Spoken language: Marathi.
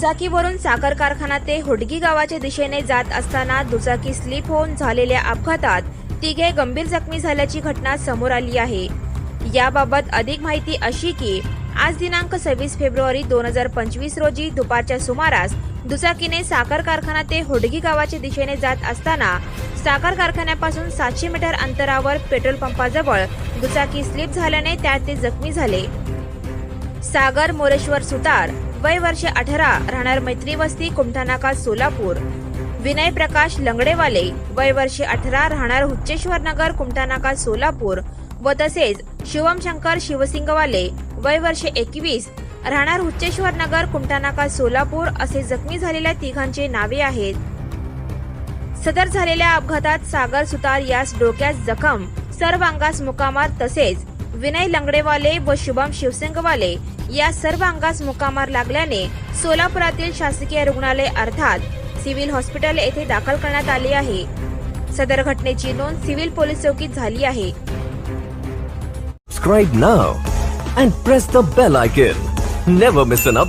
दुचाकीवरून साखर कारखाना ते होडगी गावाच्या दिशेने जात असताना दुचाकी स्लिप होऊन झालेल्या अपघातात तिघे गंभीर जखमी झाल्याची घटना समोर आली आहे. याबाबत अधिक माहिती अशी की आज दिनांक सव्वीस फेब्रुवारी दोन हजार पंचवीस रोजी दुपारच्या सुमारास दुचाकीने साखर कारखाना ते होडगी गावाच्या दिशेने जात असताना साखर कारखान्यापासून सातशे मीटर अंतरावर पेट्रोल पंपाजवळ दुचाकी स्लिप झाल्याने त्यात ते जखमी झाले. सागर मोरेश्वर सुतार वय वर्ष अठरा राहणार मैत्री वस्ती कुमठानाका सोलापूर. विनय प्रकाश लंगडेवाले वय वर्ष अठरा राहणार हुच्चेश्वर नगर कुमठानाका सोलापूर. व तसेच शिवम शंकर शिवसिंगवाले वय वर्ष एकवीस राहणार हुच्चेश्वर नगर कुमठानाका सोलापूर असे जखमी झालेल्या तिघांचे नावे आहेत. सदर झालेल्या अपघातात सागर सुतार यास डोक्यास जखम सर्व अंगास मुकामार तसेच विनय लंगडेवाले व शुभम शिवसिंगवाले या सर्व अंगास मुकामार लागल्याने सोलापुरातील शासकीय रुग्णालय अर्थात सिव्हिल हॉस्पिटल येथे दाखल करण्यात आले आहे सदर घटनेची नोंद सिव्हिल पोलीस चौकीत झाली आहे Subscribe now and press the bell icon. Never miss an update.